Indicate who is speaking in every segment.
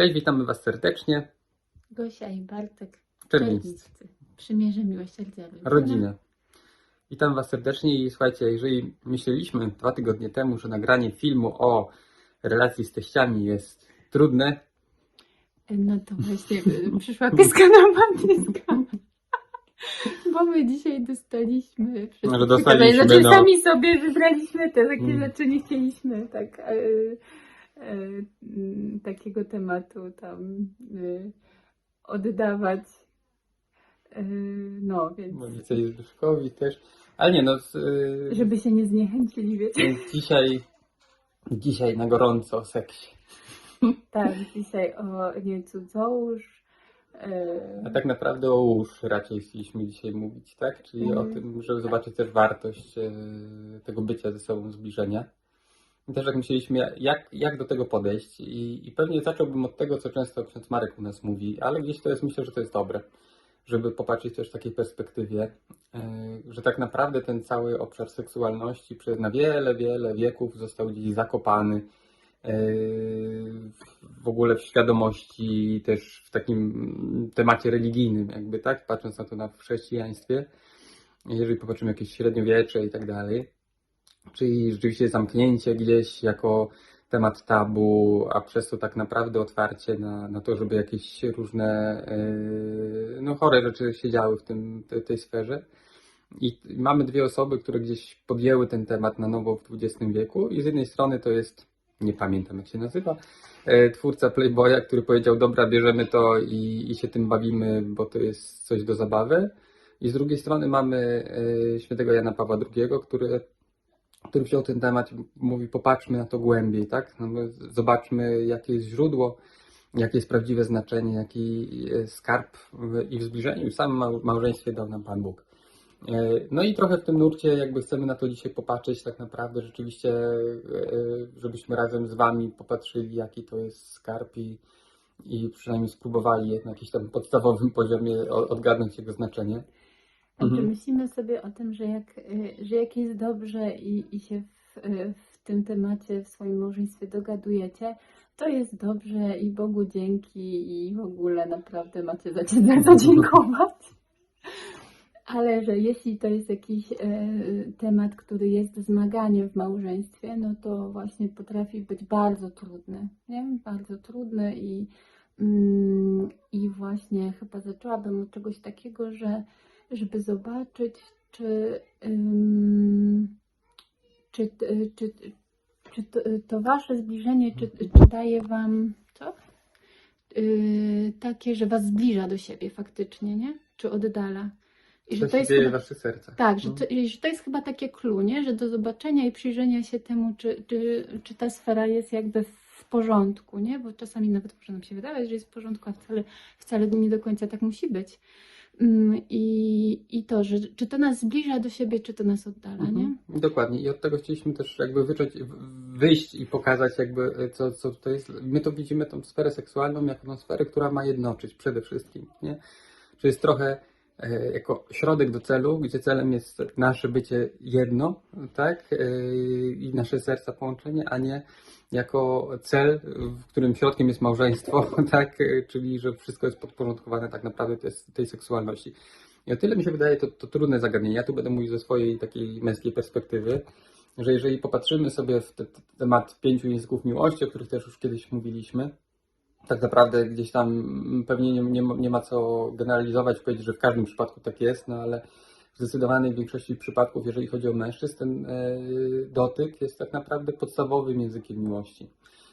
Speaker 1: Cześć, witamy Was serdecznie.
Speaker 2: Gosia i Bartek.
Speaker 1: Czerwińscy.
Speaker 2: Przymierze miłosierdzia rodzina.
Speaker 1: Witam Was serdecznie i słuchajcie, jeżeli myśleliśmy dwa tygodnie temu, że nagranie filmu o relacji z teściami jest trudne,
Speaker 2: No to właśnie y, przyszła pieska na mandyska. Bo my dzisiaj dostaliśmy wszystkie
Speaker 1: Że dostaliśmy.
Speaker 2: Znaczy
Speaker 1: no.
Speaker 2: sami sobie wybraliśmy te takie
Speaker 1: Mm.
Speaker 2: rzeczy, nie chcieliśmy tak m, takiego tematu tam e, oddawać. E, no, więc
Speaker 1: Monica i Zbyszkowi też, ale nie no,
Speaker 2: żeby się nie zniechęcili, wiecie.
Speaker 1: więc dzisiaj, dzisiaj na gorąco o seksie.
Speaker 2: Tak, dzisiaj o nie cudzołóż. E,
Speaker 1: A tak naprawdę o łóż raczej chcieliśmy dzisiaj mówić, tak? Czyli o
Speaker 2: Mhm.
Speaker 1: tym, żeby zobaczyć też wartość e, tego bycia ze sobą, zbliżenia. Też jak myśleliśmy, jak, jak do tego podejść. I, i pewnie zacząłbym od tego, co często ksiądz Marek u nas mówi, ale gdzieś to jest, myślę, że to jest dobre, żeby popatrzeć też w takiej perspektywie, e, że tak naprawdę ten cały obszar seksualności przez na wiele, wiele wieków został gdzieś zakopany e, w ogóle w świadomości, też w takim temacie religijnym, jakby tak, patrząc na to na chrześcijaństwie, jeżeli popatrzymy jakieś średniowiecze i tak dalej, czyli rzeczywiście zamknięcie gdzieś jako temat tabu, a przez to tak naprawdę otwarcie na, na to, żeby jakieś różne yy, no, chore rzeczy się działy w tym, tej, tej sferze. I mamy dwie osoby, które gdzieś podjęły ten temat na nowo w XX wieku i z jednej strony to jest, nie pamiętam jak się nazywa, e, twórca Playboya, który powiedział, dobra, bierzemy to i, i się tym bawimy, bo to jest coś do zabawy. I z drugiej strony mamy e, świętego Jana Pawła II, który, który wziął ten temat i mówi, popatrzmy na to głębiej, tak? No, my zobaczmy, jakie jest źródło, jakie jest prawdziwe znaczenie, jaki skarb i w zbliżeniu, i w samym mał- małżeństwie dał nam Pan Bóg. E, No i trochę w tym nurcie jakby chcemy na to dzisiaj popatrzeć tak naprawdę rzeczywiście, e, żebyśmy razem z Wami popatrzyli jaki to jest skarb i, i przynajmniej spróbowali na jakimś tam podstawowym poziomie odgadnąć jego znaczenie.
Speaker 2: Znaczy myślimy sobie o tym, że jak, y, że jak jest dobrze i, i się w, y, w tym temacie w swoim małżeństwie dogadujecie, to jest dobrze i Bogu dzięki i w ogóle naprawdę macie za co zadziękować. Ale że jeśli to jest jakiś e, temat, który jest zmaganiem w małżeństwie, no to właśnie potrafi być bardzo trudny, nie? Bardzo trudny i, mm, i właśnie chyba zaczęłabym od czegoś takiego, że żeby zobaczyć, czy, czy, czy, czy, to, to wasze zbliżenie, czy, czy daje wam co? Yy, takie, że was zbliża do siebie faktycznie, nie? Czy oddala? I że to jest chyba,
Speaker 1: w Waszych sercach.
Speaker 2: tak, że
Speaker 1: No.
Speaker 2: to, że to jest chyba takie clue, nie? Że do zobaczenia i przyjrzenia się temu, czy, czy, czy ta sfera jest jakby w porządku, nie? Bo czasami nawet może nam się wydawać, że jest w porządku, a wcale, wcale nie do końca tak musi być. Mm, I, I to, że czy to nas zbliża do siebie, czy to nas oddala, nie?
Speaker 1: Mhm. Dokładnie. I od tego chcieliśmy też jakby wyczuć, wyjść i pokazać jakby e, co, co to jest. My to widzimy tą sferę seksualną jako tą sferę, która ma jednoczyć przede wszystkim, nie? Że jest trochę jako środek do celu, gdzie celem jest nasze bycie jedno, tak? E, I nasze serca połączenie, a nie jako cel, w którym środkiem jest małżeństwo, tak? E, Czyli, że wszystko jest podporządkowane tak naprawdę tej, tej seksualności. I o tyle mi się wydaje to, to trudne zagadnienie. Ja tu będę mówił ze swojej takiej męskiej perspektywy, że jeżeli popatrzymy sobie w te, temat pięciu języków miłości, o których też już kiedyś mówiliśmy, tak naprawdę gdzieś tam pewnie nie, nie, nie ma co generalizować, powiedzieć, że w każdym przypadku tak jest, no ale w zdecydowanej większości przypadków, jeżeli chodzi o mężczyzn, ten e, dotyk jest tak naprawdę podstawowym językiem miłości.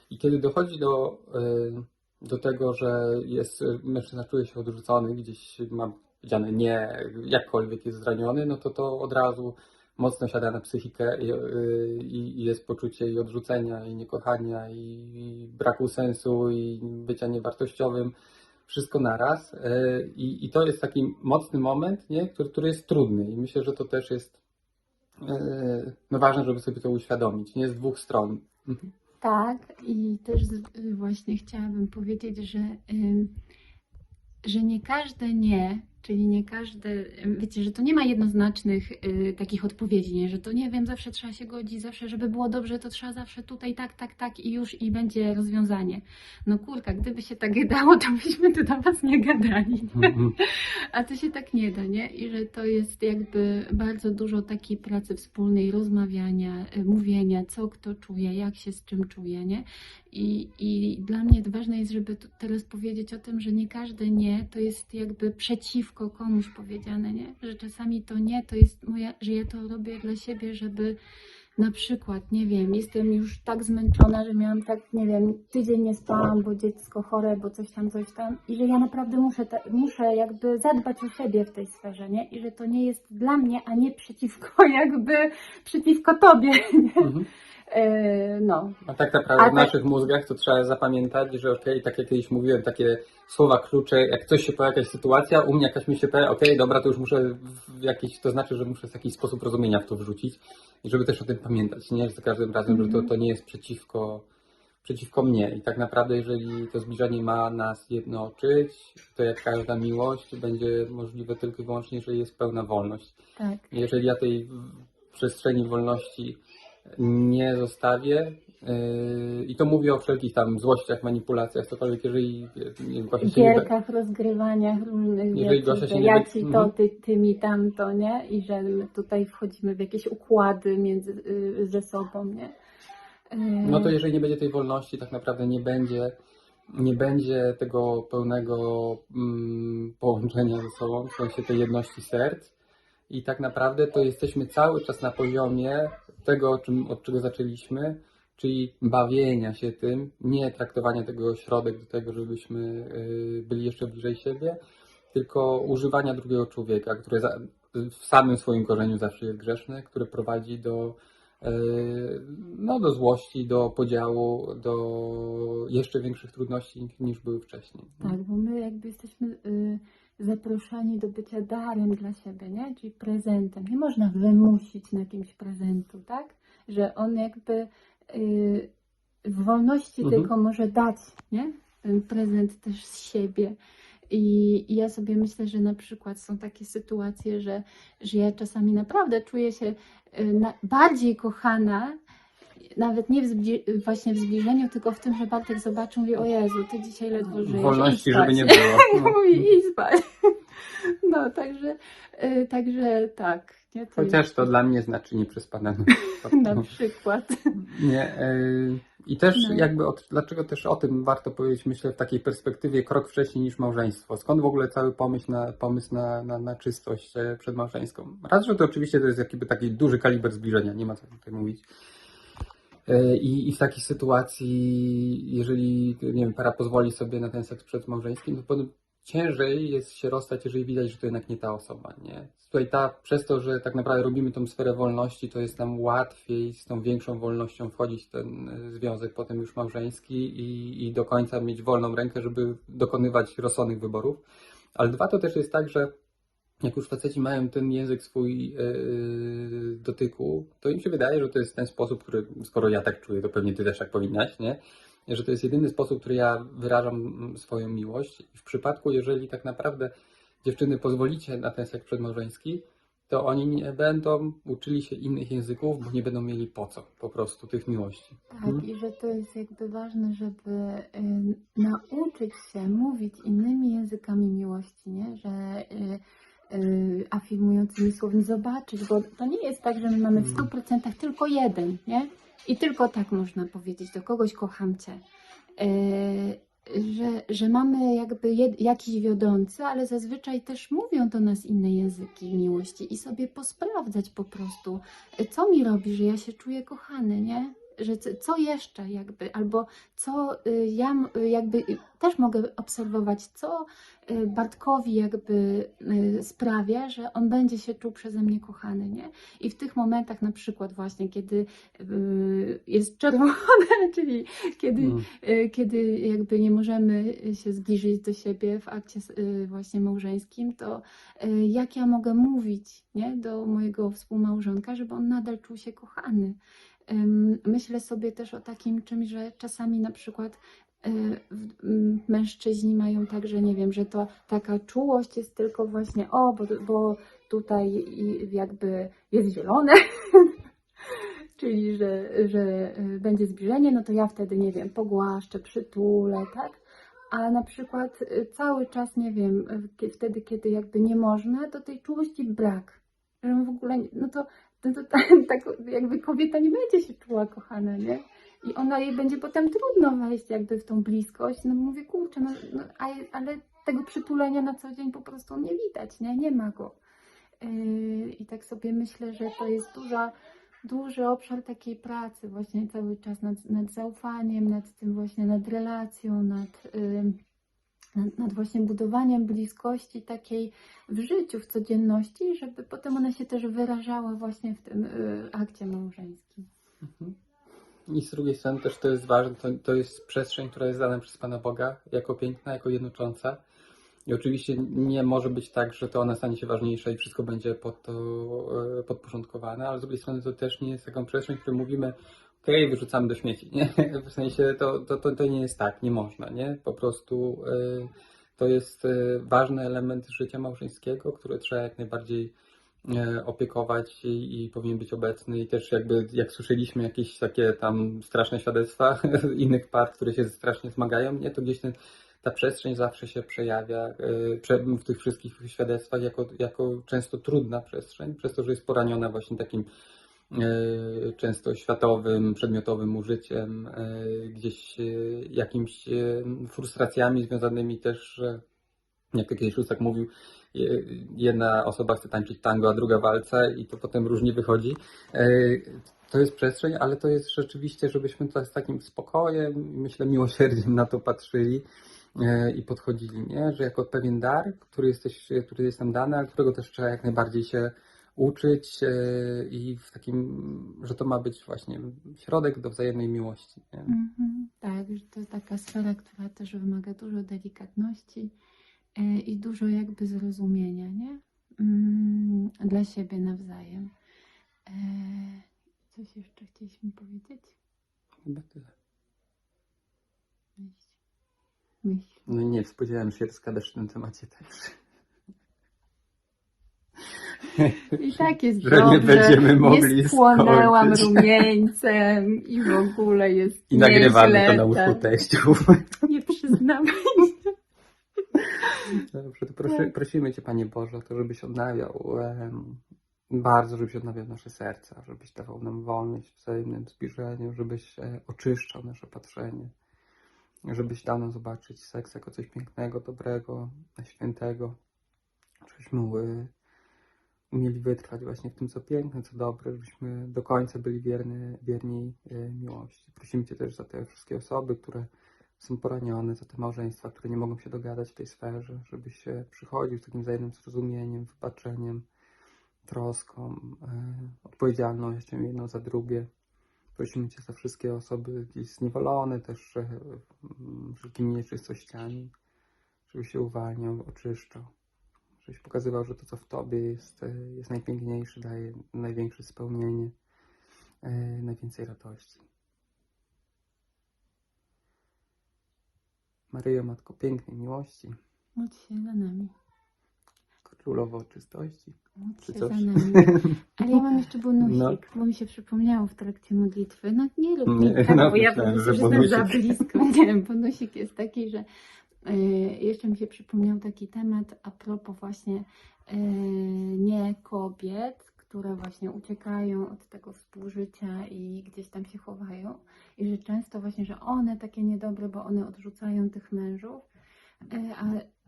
Speaker 1: I kiedy dochodzi do, e, do tego, że jest, mężczyzna czuje się odrzucony, gdzieś ma powiedziane nie, jakkolwiek jest zraniony, no to to od razu mocno siada na psychikę i, y, i, i jest poczucie i odrzucenia, i niekochania, i, i braku sensu, i bycia niewartościowym. Wszystko naraz. Y, I, I to jest taki mocny moment, nie? Który, który jest trudny. I myślę, że to też jest y, no ważne, żeby sobie to uświadomić. Nie z dwóch stron. Mhm.
Speaker 2: Tak, i też właśnie chciałabym powiedzieć, że, że nie każde nie Czyli nie każdy, wiecie, że to nie ma jednoznacznych y, takich odpowiedzi, nie? że to nie wiem, zawsze trzeba się godzić, zawsze, żeby było dobrze, to trzeba zawsze tutaj tak, tak, tak i już i będzie rozwiązanie. No kurka, gdyby się tak dało, to byśmy tu do Was nie gadali.
Speaker 1: Mhm.
Speaker 2: A to się tak nie da, nie? I że to jest jakby bardzo dużo takiej pracy wspólnej, rozmawiania, y, mówienia, co kto czuje, jak się z czym czuje, nie? I, I dla mnie ważne jest, żeby teraz powiedzieć o tym, że nie każde nie to jest jakby przeciwko komuś powiedziane, nie? Że czasami to nie to jest moja, że ja to robię dla siebie, żeby na przykład, nie wiem, jestem już tak zmęczona, że miałam tak, nie wiem, tydzień nie spałam, bo dziecko chore, bo coś tam, coś tam i że ja naprawdę muszę, muszę jakby zadbać o siebie w tej sferze, nie? I że to nie jest dla mnie, a nie przeciwko jakby, przeciwko tobie, nie?
Speaker 1: Mhm.
Speaker 2: E, no,
Speaker 1: A tak naprawdę
Speaker 2: A
Speaker 1: w
Speaker 2: tak-
Speaker 1: naszych mózgach to trzeba zapamiętać, że okej, tak jak kiedyś mówiłem, takie słowa klucze, jak coś się pojawia, jakaś sytuacja, u mnie jakaś myśl się pojawia, okej, dobra, to już muszę w jakiś, to znaczy, że muszę w jakiś sposób rozumienia w to wrzucić i żeby też o tym pamiętać, nie? Że za każdym razem, że to,
Speaker 2: Mhm.
Speaker 1: to nie jest przeciwko, przeciwko mnie i tak naprawdę, jeżeli to zbliżenie ma nas jednoczyć, to jak każda miłość będzie możliwe tylko i wyłącznie, jeżeli jest pełna wolność.
Speaker 2: tak.
Speaker 1: Jeżeli ja tej przestrzeni wolności nie zostawię, yy, i to mówię o wszelkich tam złościach, manipulacjach, cokolwiek, jeżeli Gosia się nie da,
Speaker 2: gierkach, rozgrywaniach różnych
Speaker 1: Jeżeli Gosia się nie
Speaker 2: ja ci to,
Speaker 1: Mhm.
Speaker 2: ty, ty mi tamto, nie? I że tutaj wchodzimy w jakieś układy między, y, ze sobą, nie?
Speaker 1: No to jeżeli nie będzie tej wolności, tak naprawdę nie będzie, nie będzie tego pełnego mm, połączenia ze sobą, w sensie tej jedności serc. I tak naprawdę to jesteśmy cały czas na poziomie tego, o czym, od czego zaczęliśmy, czyli bawienia się tym, nie traktowania tego środek do tego, żebyśmy y, byli jeszcze bliżej siebie, tylko używania drugiego człowieka, które za, w samym swoim korzeniu zawsze jest grzeszne, które prowadzi do, y, no, do złości, do podziału, do jeszcze większych trudności niż były wcześniej.
Speaker 2: Tak, bo my jakby jesteśmy y, zaproszeni do bycia darem dla siebie, nie? Czyli prezentem. Nie można wymusić na kimś prezentu, tak? Że on jakby y, w wolności
Speaker 1: Mhm.
Speaker 2: tylko może dać, nie? Ten prezent też z siebie. I, I ja sobie myślę, że na przykład są takie sytuacje, że, że ja czasami naprawdę czuję się y, na, bardziej kochana, nawet nie w właśnie w zbliżeniu, tylko w tym, że Bartek zobaczył mówi, o Jezu, ty dzisiaj ledwo żyjesz.
Speaker 1: Wolności, żeby nie było. No.
Speaker 2: Mówi, idź spać. No, także, y, także tak. Nie, to
Speaker 1: Chociaż
Speaker 2: jest-
Speaker 1: to dla mnie znaczy nieprzespana noc.
Speaker 2: Na przykład.
Speaker 1: Nie. y, I też
Speaker 2: No.
Speaker 1: jakby, od, dlaczego też o tym warto powiedzieć, myślę, w takiej perspektywie krok wcześniej niż małżeństwo. Skąd w ogóle cały pomysł na, pomysł na, na, na czystość e, przedmałżeńską? Raz, że to oczywiście to jest jakby taki duży kaliber zbliżenia, nie ma co tutaj mówić. E, I, I w takiej sytuacji, jeżeli nie wiem, para pozwoli sobie na ten seks przedmałżeński, to potem ciężej jest się rozstać, jeżeli widać, że to jednak nie ta osoba, nie? Tutaj ta, przez to, że tak naprawdę robimy tą sferę wolności, to jest nam łatwiej z tą większą wolnością wchodzić w ten e, związek potem już małżeński i, i do końca mieć wolną rękę, żeby dokonywać rozsądnych wyborów. Ale dwa, to też jest tak, że jak już faceci mają ten język swój yy, dotyku, to im się wydaje, że to jest ten sposób, który, skoro ja tak czuję, to pewnie ty też tak powinnaś, nie? Że to jest jedyny sposób, który ja wyrażam swoją miłość. I w przypadku, jeżeli tak naprawdę dziewczyny pozwolicie na ten seks przedmałżeński, to oni nie będą uczyli się innych języków, bo nie będą mieli po co po prostu tych miłości.
Speaker 2: Tak, i że to jest jakby ważne, żeby y, nauczyć się mówić innymi językami miłości, nie? Że y, afirmującymi słowami zobaczyć, bo to nie jest tak, że my mamy w 100% tylko jeden, nie? I tylko tak można powiedzieć do kogoś kocham cię. Y, że, że mamy jakby jed, jakiś wiodący, ale zazwyczaj też mówią do nas inne języki miłości i sobie posprawdzać po prostu, y, co mi robi, że ja się czuję kochany, nie? Że co- jeszcze jakby, albo co y, ja y, jakby y, też mogę obserwować, co Bartkowi jakby sprawia, że on będzie się czuł przeze mnie kochany, nie? I w tych momentach na przykład właśnie, kiedy jest czerwone, czyli kiedy y, kiedy jakby nie możemy się zbliżyć do siebie w akcie właśnie małżeńskim, to jak ja mogę mówić nie, do mojego współmałżonka, żeby on nadal czuł się kochany. Myślę sobie też o takim czymś, że czasami na przykład m, mężczyźni mają tak, że nie wiem, że to taka czułość jest tylko właśnie o, bo, bo tutaj jakby jest zielone, czyli że, że y, będzie zbliżenie, no to ja wtedy, nie wiem, pogłaszczę, przytulę, tak? A na przykład y, cały czas, nie wiem, wtedy, kiedy jakby nie można, to tej czułości brak. Że w ogóle, no to, to, to tak, tak jakby kobieta nie będzie się czuła kochana, nie? I ona jej będzie potem trudno wejść jakby w tą bliskość. No mówię, kurczę, no, no ale tego przytulenia na co dzień po prostu nie widać, nie? Nie ma go. Yy, I tak sobie myślę, że to jest duża, duży obszar takiej pracy właśnie cały czas nad, nad zaufaniem, nad tym właśnie, nad relacją, nad, ym, nad, nad właśnie budowaniem bliskości takiej w życiu, w codzienności, żeby potem ona się też wyrażała właśnie w tym y, akcie małżeńskim.
Speaker 1: Mhm. I z drugiej strony też to jest ważne, to, to jest przestrzeń, która jest dana przez Pana Boga jako piękna, jako jednocząca. I oczywiście nie może być tak, że to ona stanie się ważniejsza i wszystko będzie pod to e, podporządkowane, ale z drugiej strony to też nie jest taką przestrzeń, w której mówimy, okej, wyrzucamy do śmieci, nie? W sensie to, to, to, to nie jest tak, nie można, nie? Po prostu e, to jest e, ważny element życia małżeńskiego, który trzeba jak najbardziej e, opiekować i, i powinien być obecny i też jakby jak słyszeliśmy jakieś takie tam straszne świadectwa innych par, które się strasznie zmagają, nie, to gdzieś ten, ta przestrzeń zawsze się przejawia prze, w tych wszystkich świadectwach jako, jako często trudna przestrzeń, przez to, że jest poraniona właśnie takim często światowym, przedmiotowym użyciem, e, gdzieś e, jakimiś e, frustracjami związanymi też, jak to kiedyś Szustak mówił, je- jedna osoba chce tańczyć tango, a druga walca i to potem różnie wychodzi. E, To jest przestrzeń, ale to jest rzeczywiście, żebyśmy to z takim spokojem, myślę miłosierdziem na to patrzyli e, i podchodzili, nie? że jako pewien dar, który, jesteś, który jest nam dany, ale którego też trzeba jak najbardziej się uczyć e, i w takim, że to ma być właśnie środek do wzajemnej miłości. Nie?
Speaker 2: Mhm, tak, że to jest taka sfera, która też wymaga dużo delikatności e, i dużo jakby zrozumienia, nie? Mm, dla siebie nawzajem. E, coś jeszcze chcieliśmy powiedzieć?
Speaker 1: Chyba tyle.
Speaker 2: Myśl. Myśl.
Speaker 1: No nie, spodziewałem się, że zgadasz w tym temacie też.
Speaker 2: I tak jest
Speaker 1: Że
Speaker 2: dobrze.
Speaker 1: nie będziemy mogli
Speaker 2: nie spłonęłam
Speaker 1: skończyć.
Speaker 2: rumieńcem i w ogóle jest
Speaker 1: I nagrywamy
Speaker 2: nieźle,
Speaker 1: to na łóżku
Speaker 2: tak.
Speaker 1: teściów.
Speaker 2: Nie przyznawaj się.
Speaker 1: Dobrze, to prosi, prosimy Cię, Panie Boże, o to, żebyś odnawiał, em, bardzo żebyś odnawiał nasze serca, żebyś dawał nam wolność w wzajemnym zbliżeniu, żebyś e, oczyszczał nasze patrzenie, żebyś dał nam zobaczyć seks jako coś pięknego, dobrego, świętego, żebyśmy e, umieli wytrwać właśnie w tym, co piękne, co dobre, żebyśmy do końca byli wierni, wierni miłości. Prosimy Cię też za te wszystkie osoby, które są poranione, za te małżeństwa, które nie mogą się dogadać w tej sferze, żebyś się przychodził z takim wzajemnym zrozumieniem, wybaczeniem, troską, e, odpowiedzialnością jedno za drugie. Prosimy Cię za wszystkie osoby gdzieś zniewolone też e, m, wszelkimi nieczystościami, żebyś się uwalniał, oczyszczał, żebyś pokazywał, że to, co w Tobie jest, e, jest najpiękniejsze, daje największe spełnienie, e, najwięcej radości. Maryjo, Matko Pięknej Miłości,
Speaker 2: Módl się za nami.
Speaker 1: Królowo Czystości.
Speaker 2: Módl się za nami. Ale ja mam jeszcze bonusik,
Speaker 1: No.
Speaker 2: bo mi się przypomniało w trakcie modlitwy. No nie rób
Speaker 1: Nie,
Speaker 2: tak,
Speaker 1: no,
Speaker 2: bo ja
Speaker 1: myślałem,
Speaker 2: prostu
Speaker 1: że
Speaker 2: jestem za blisko. Nie, bonusik jest taki, że jeszcze mi się przypomniał taki temat a propos właśnie y, nie kobiet, które właśnie uciekają od tego współżycia i gdzieś tam się chowają. I że często właśnie, że one takie niedobre, bo one odrzucają tych mężów. Y, a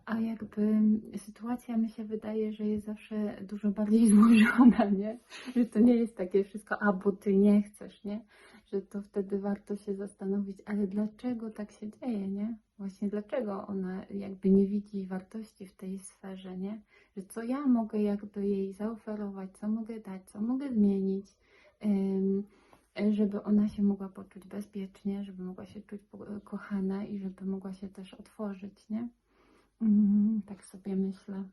Speaker 2: a jakby sytuacja mi się wydaje, że jest zawsze dużo bardziej złożona, nie? Że to nie jest takie wszystko, a bo ty nie chcesz, nie? Że to wtedy warto się zastanowić, ale dlaczego tak się dzieje, nie? Właśnie dlaczego ona jakby nie widzi wartości w tej sferze, nie? Że co ja mogę jakby jej zaoferować, co mogę dać, co mogę zmienić, żeby ona się mogła poczuć bezpiecznie, żeby mogła się czuć kochana i żeby mogła się też otworzyć, nie? Mhm, tak sobie myślę.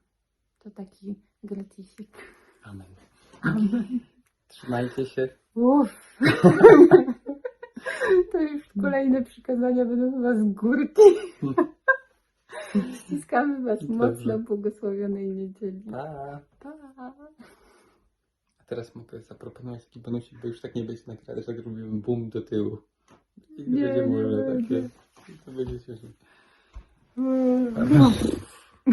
Speaker 2: To taki gratisik.
Speaker 1: Amen.
Speaker 2: Amen.
Speaker 1: Trzymajcie się
Speaker 2: Uff. To już kolejne przykazania będą chyba z górki. Ściskamy Was mocno, błogosławionej niedzieli.
Speaker 1: Pa.
Speaker 2: Pa.
Speaker 1: A teraz mogę zaproponować taki bonusik, bo już tak nie będzie nagrane, że robimy bum do tyłu. I
Speaker 2: Nie,
Speaker 1: będzie może takie. To będzie śmieszne.
Speaker 2: No.